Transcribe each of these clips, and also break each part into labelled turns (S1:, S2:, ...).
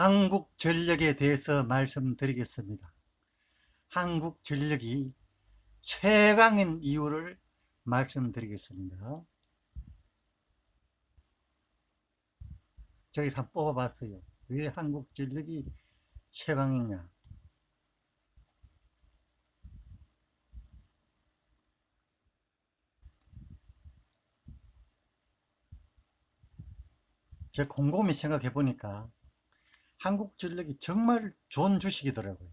S1: 한국전력에 대해서 말씀드리겠습니다. 한국전력이 최강인 이유를 말씀드리겠습니다. 저기 한번 뽑아봤어요. 왜 한국전력이 최강이냐? 제 곰곰이 생각해 보니까 한국전력이 정말 좋은 주식이더라고요.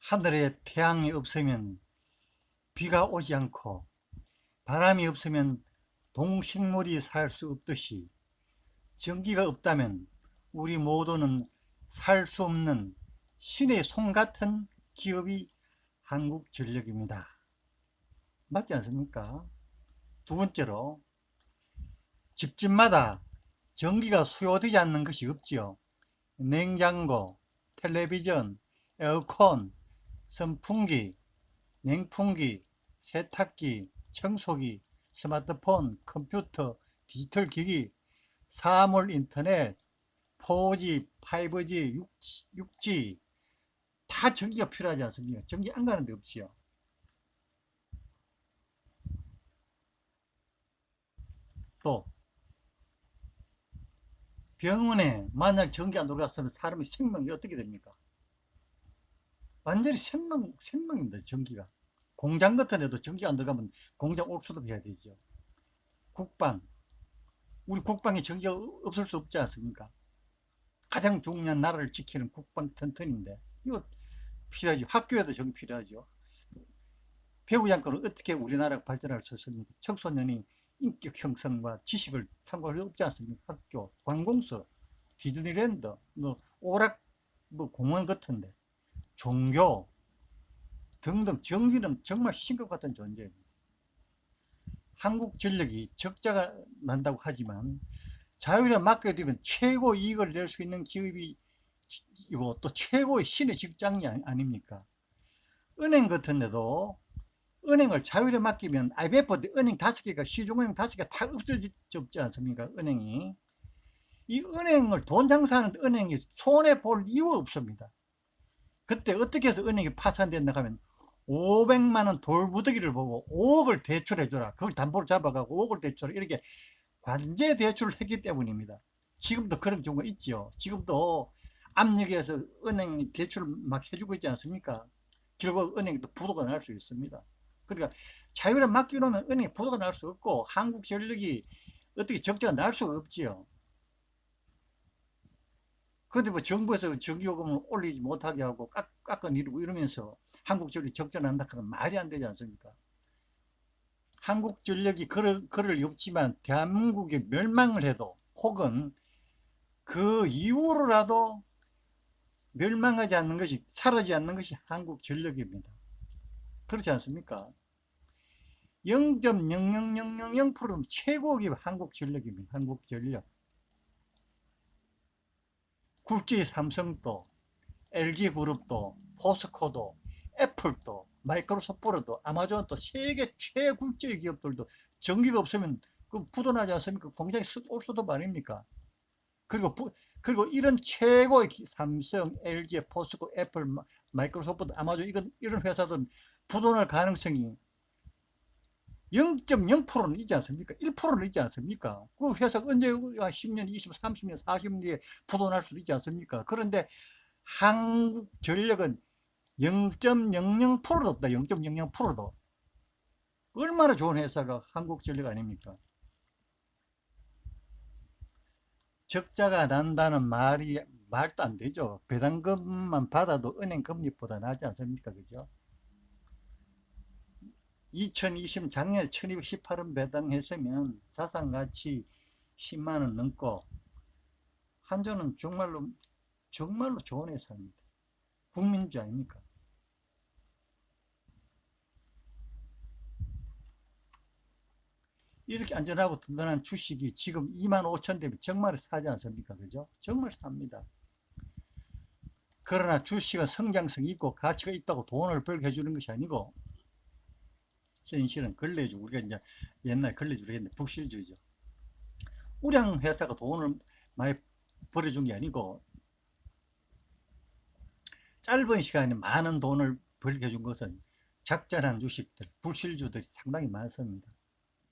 S1: 하늘에 태양이 없으면 비가 오지 않고 바람이 없으면 동식물이 살 수 없듯이 전기가 없다면 우리 모두는 살 수 없는 신의 손 같은 기업이 한국전력입니다. 맞지 않습니까? 두 번째로 집집마다 전기가 소요되지 않는 것이 없지요. 냉장고, 텔레비전, 에어컨, 선풍기, 냉풍기, 세탁기, 청소기, 스마트폰, 컴퓨터, 디지털 기기, 사물 인터넷, 4G, 5G, 6G 다 전기가 필요하지 않습니까? 전기 안 가는 데 없지요. 또 병원에 만약 전기 안 들어갔으면 사람의 생명이 어떻게 됩니까? 완전히 생명, 생명입니다, 전기가. 공장 같은 데도 전기 안 들어가면 공장 옥수도 해야 되죠. 국방. 우리 국방에 전기가 없을 수 없지 않습니까? 가장 중요한 나라를 지키는 국방 튼튼인데, 이거 필요하죠. 학교에도 전기 필요하죠. 배우지 않고는 어떻게 우리나라가 발전할 수 있습니까? 청소년이 인격 형성과 지식을 참고할 수 없지 않습니까? 학교, 관공서, 디즈니랜드, 뭐 오락, 뭐 공원 같은데 종교 등등 전기는 정말 심각 같은 존재입니다. 한국 전력이 적자가 난다고 하지만 자율에 맡겨두면 최고 이익을 낼 수 있는 기업이 이고 또 최고의 신의 직장이 아닙니까? 은행 같은 데도 은행을 자율에 맡기면 IMF 때 은행 다섯 개가 시중은행 다섯 개다 없어졌지 않습니까? 은행이 이 은행을 돈 장사하는 은행이 손해 볼 이유가 없습니다. 그때 어떻게 해서 은행이 파산됐나 하면 500만 원 돌무더기를 보고 5억을 대출해 줘라. 그걸 담보를 잡아가고 5억을 대출 이렇게 관제 대출을 했기 때문입니다. 지금도 그런 경우가 있지요. 지금도 압력에서 은행이 대출을 막 해주고 있지 않습니까? 결국 은행이 또 부도가 날 수 있습니다. 그러니까 자율에 맡겨놓으면 은행이 부도가 날 수 없고 한국전력이 어떻게 적자가 날 수가 없지요. 근데 뭐 정부에서 전기요금을 올리지 못하게 하고 깎, 깎아 내리고 이러면서 한국전력이 적자 난다 하면 말이 안 되지 않습니까? 한국전력이 그럴, 그럴 없지만 대한민국이 멸망을 해도 혹은 그 이후로라도 멸망하지 않는 것이 사라지지 않는 것이 한국전력입니다. 그렇지 않습니까? 0.00000%는 최고 기업 한국 전력입니다. 한국 전력. 국제 삼성도, LG그룹도, 포스코도, 애플도, 마이크로소프트도, 아마존도 세계 최국제 기업들도 전기가 없으면 그 부도나지 않습니까? 공장이 올 수도 말입니까? 그리고 부, 그리고 이런 최고의 기- 삼성, LG, 포스코, 애플, 마- 마이크로소프트, 아마존 이건 이런 회사들은 부도날 가능성이 0.0%는 있지 않습니까? 1%는 있지 않습니까? 그 회사가 언제 10년, 20년, 30년, 40년 뒤에 부도날 수도 있지 않습니까? 그런데 한국 전력은 0.00%도 없다. 0.00%도. 얼마나 좋은 회사가 한국 전력 아닙니까? 적자가 난다는 말이 말도 안 되죠. 배당금만 받아도 은행 금리보다 나지 않습니까? 그죠? 2020 작년에 1218원 배당했으면 자산 가치 10만 원 넘고 한전은 정말로 정말로 좋은 회사입니다. 국민주 아닙니까? 이렇게 안전하고 든든한 주식이 지금 2만 5천 되면 정말 사지 않습니까? 그죠? 정말 삽니다. 그러나 주식은 성장성이 있고 가치가 있다고 돈을 벌게 해주는 것이 아니고 현실은 걸레주 우리가 이제 옛날 걸레주로 했는데 북실주의죠. 우량 회사가 돈을 많이 벌어준 게 아니고 짧은 시간에 많은 돈을 벌게 해준 것은 작전한 주식들, 불실주들이 상당히 많습니다.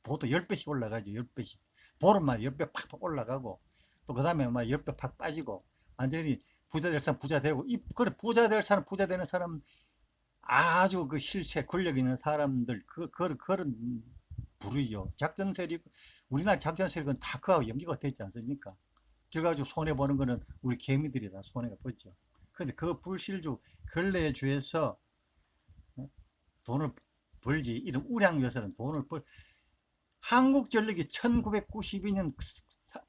S1: 보도 10배씩 올라가죠, 10배씩. 보름마다 10배 팍팍 올라가고, 또 그 다음에 막 10배 팍 빠지고, 완전히 부자 될 사람 부자 되고, 이, 그래, 부자 될 사람, 부자 되는 사람, 아주 그 실체, 권력 있는 사람들, 그, 그, 그런 부르죠. 작전 세력, 우리나라 작전 세력은 다 그하고 연계가 되지 않습니까? 그래가지고 손해 보는 거는 우리 개미들이 다 손해가 보죠. 근데 그 불실주 근래주에서 어? 돈을 벌지 이런 우량여서는 돈을 벌 한국전력이 1992년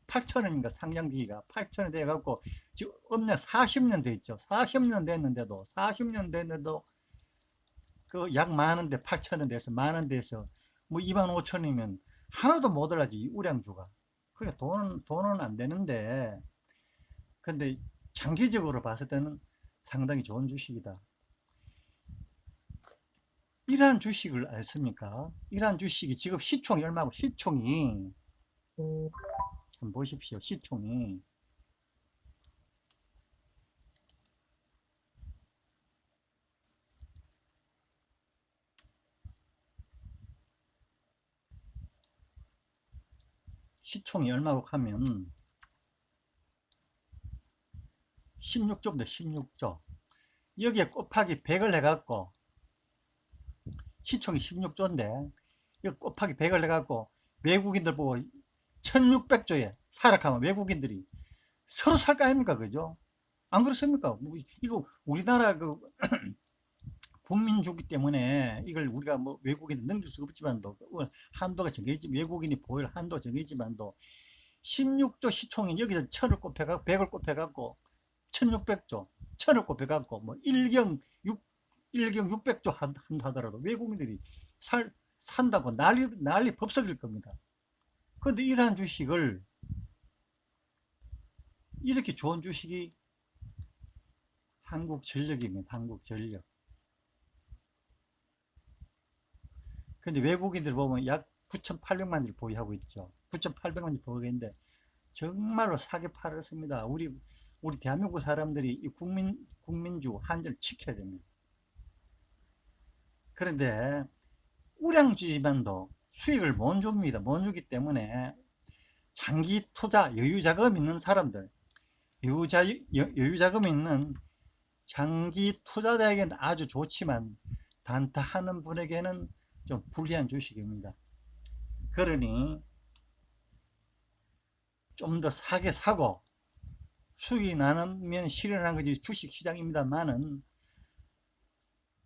S1: 8천원인가 상장기가 8천원 돼갖고 지금 음력 40년 됐죠. 40년 됐는데도 40년 됐는데도 그 약 만원대 8천원 돼서 돼서 뭐 2만 5천이면 하나도 못 올라지 이 우량주가. 그래 돈은 돈은 안 되는데. 근데 장기적으로 봤을 때는 상당히 좋은 주식이다. 이러한 주식을 알습니까? 이러한 주식이 지금 시총이 얼마고 시총이 한번 보십시오. 시총이 시총이 얼마고 하면 16조입니다. 16조. 여기에 곱하기 100을 해갖고 시총이 16조인데 여기 곱하기 100을 해갖고 외국인들 보고 1600조에 사락하면 외국인들이 서로 살 거 아닙니까? 그죠? 안 그렇습니까? 뭐 이거 우리나라 그 국민주기 때문에 이걸 우리가 뭐 외국인 넘길 수가 없지만도 한도가 정해지 외국인이 보일 한도 정해지만도 16조 시총이 여기서 천을 곱해갖고 100을 곱해갖고 1600조, 천을 곱해갖고, 뭐, 1경 6, 1경 600조 한다 하더라도 외국인들이 살, 산다고 난리, 난리 법석일 겁니다. 그런데 이러한 주식을, 이렇게 좋은 주식이 한국전력입니다. 한국전력. 근데 외국인들 보면 약 9,800만을 보유하고 있죠. 9,800만이 보유하고 있는데, 정말로 사기 팔았습니다. 우리 우리 대한민국 사람들이 이 국민 국민주 한전을 지켜야 됩니다. 그런데 우량주지만도 수익을 못 줍니다. 못 주기 때문에 장기 투자 여유 자금 있는 사람들, 여유자 여유 자금 있는 장기 투자자에게는 아주 좋지만 단타하는 분에게는 좀 불리한 주식입니다. 그러니 좀 더 사게 사고 수익이 나면 실현한 것이 주식시장입니다만은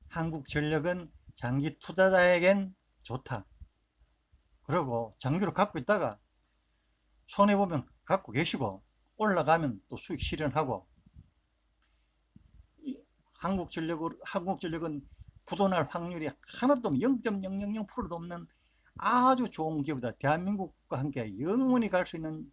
S1: 한국전력은 장기 투자자에겐 좋다. 그리고 장기로 갖고 있다가 손해보면 갖고 계시고 올라가면 또 수익 실현하고 한국전력으로, 한국전력은 부도날 확률이 하나도 0.000%도 없는 아주 좋은 기업이다. 대한민국과 함께 영원히 갈 수 있는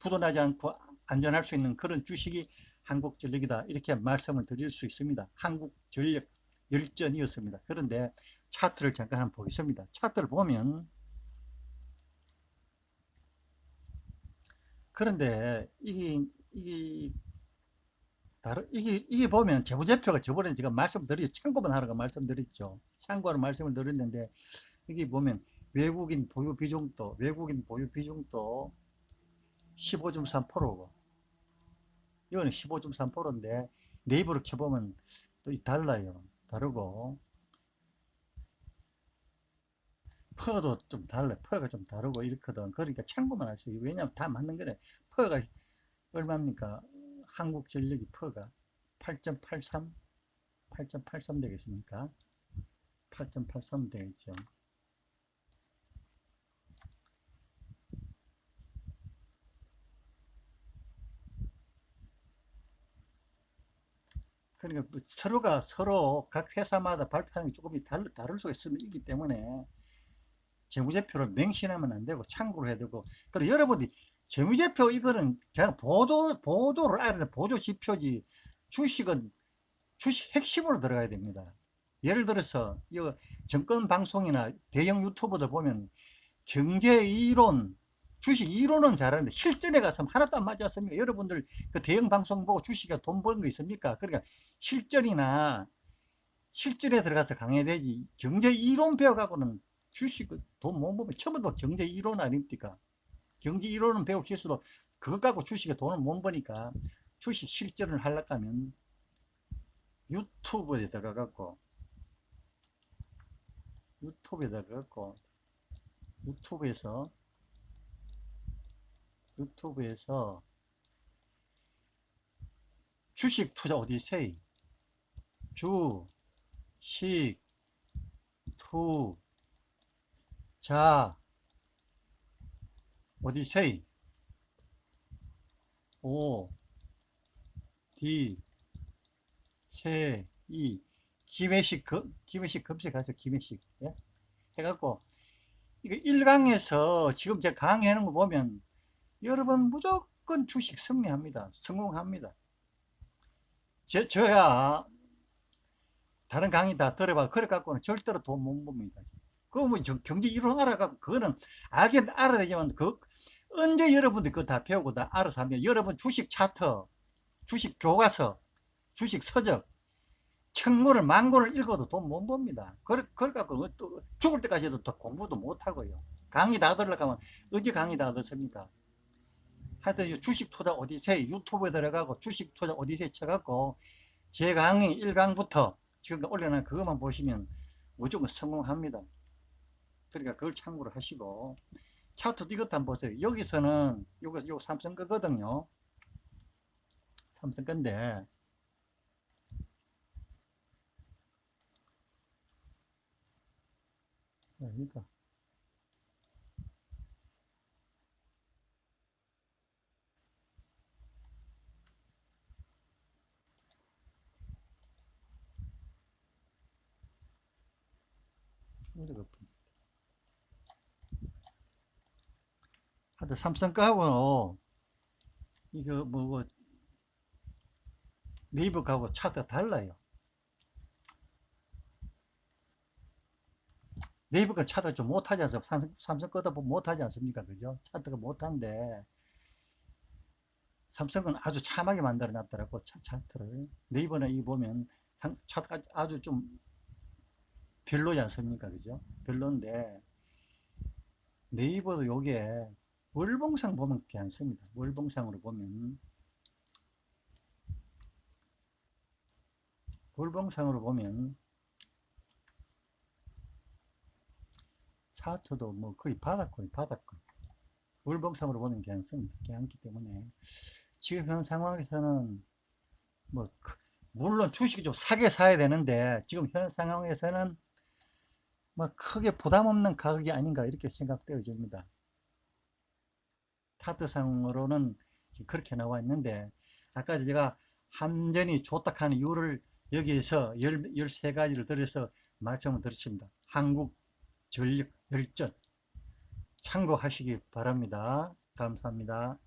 S1: 부도나지 않고 안전할 수 있는 그런 주식이 한국전력이다 이렇게 말씀을 드릴 수 있습니다 한국전력 열전이었습니다. 그런데 차트를 잠깐 한번 보겠습니다. 차트를 보면 그런데 이게 이게 다른 이게 이게 보면 재무제표가 저번에 제가 말씀드렸죠 참고만 하라고 말씀드렸죠. 참고로 말씀을 드렸는데 이게 보면 외국인 보유 비중도 외국인 보유 비중도 15.3%고 이거는 15.3%인데 네이버로 켜보면 또 달라요. 다르고 퍼도 좀 달라요. 퍼가 좀 다르고 이렇거든. 그러니까 참고만 하세요. 왜냐면 다 맞는 거래. 퍼가 얼마입니까? 한국 전력이 퍼가 8.83 8.83 되겠습니까? 8.83 되겠죠. 그러니까 뭐 서로가 서로 각 회사마다 발표하는 게 조금 다를, 다를 수가 있기 때문에 재무제표를 맹신하면 안 되고 참고를 해야 되고. 그리고 여러분들이 재무제표 이거는 그냥 보조 보조를 알아야 돼 보조 지표지 주식은 주식 핵심으로 들어가야 됩니다. 예를 들어서 이 정권 방송이나 대형 유튜버들 보면 경제 이론 주식 이론은 잘하는데 실전에 가서 하나도 안 맞지 않습니까? 여러분들 그 대형 방송 보고 주식에 돈 버는 거 있습니까? 그러니까 실전이나 실전에 들어가서 강해야 되지 경제 이론 배워가고는 주식 돈 못 벌면 처음부터 경제 이론 아닙니까? 경제 이론은 배울 수 있어도 그것 갖고 주식에 돈을 못 버니까 주식 실전을 하려고 하면 유튜브에 들어가갖고 유튜브에 들어가갖고 유튜브에서 유튜브에서 주식 투자 오디세이? 주식 투자 오디세이? 오 디 세 이. 김해식 검 김해식 검색하세요? 김해식 예? 해갖고 이거 1강에서 지금 제가 강의하는 거 보면 여러분 무조건 주식 승리합니다. 성공합니다. 제, 저야 다른 강의 다 들어봐. 그래 갖고는 절대로 돈못 법니다. 그거 뭐 저- 경제 이론 알아가고 그거는 알긴 알아야 되지만 그 언제 여러분들 그거 다 배우고 다 알아서 하면 여러분 주식 차트, 주식 교과서, 주식 서적 천문을 만권을 읽어도 돈못 법니다. 그래, 그래 갖고 또 죽을 때까지도 더 공부도 못 하고요. 강의 다 들으려고 하면 어디 강의 다 듣습니까? 하여튼 이 주식 투자 오디세이 유튜브에 들어가고 주식 투자 오디세이 쳐갖고 제 강의 1강부터 지금 올려놓은 그것만 보시면 무조건 성공합니다. 그러니까 그걸 참고로 하시고 차트도 이것도 한번 보세요. 여기서는 요거 요 삼성 거거든요. 삼성 건데 여기다 어디가 없- 하여튼 삼성 거하고 이거 뭐 네이버 거하고 차트가 달라요. 네이버 거 차트가 좀 못하지 않습니까? 삼성, 삼성 거다 보면 못하지 않습니까? 그죠? 차트가 못한데 삼성은 아주 참하게 만들어 놨더라고 차, 차트를 네이버는 이 보면 상- 차트가 아주 좀 별로지 않습니까? 그죠? 별론데 네이버도 요게 월봉상 보면 괜찮습니다. 월봉상으로 보면 월봉상으로 보면 차트도 뭐 거의 바닥권 바닥권 월봉상으로 보면 괜찮습니다. 괜찮기 때문에 지금 현 상황에서는 뭐 크- 물론 주식이 좀 사게 사야 되는데 지금 현 상황에서는 뭐 크게 부담 없는 가격이 아닌가 이렇게 생각되어집니다. 차트상으로는 지금 그렇게 나와 있는데 아까 제가 한전이 좋다 하는 이유를 여기에서 13가지를 들어서 말씀을 드렸습니다. 한국 전력 열전 참고하시기 바랍니다. 감사합니다.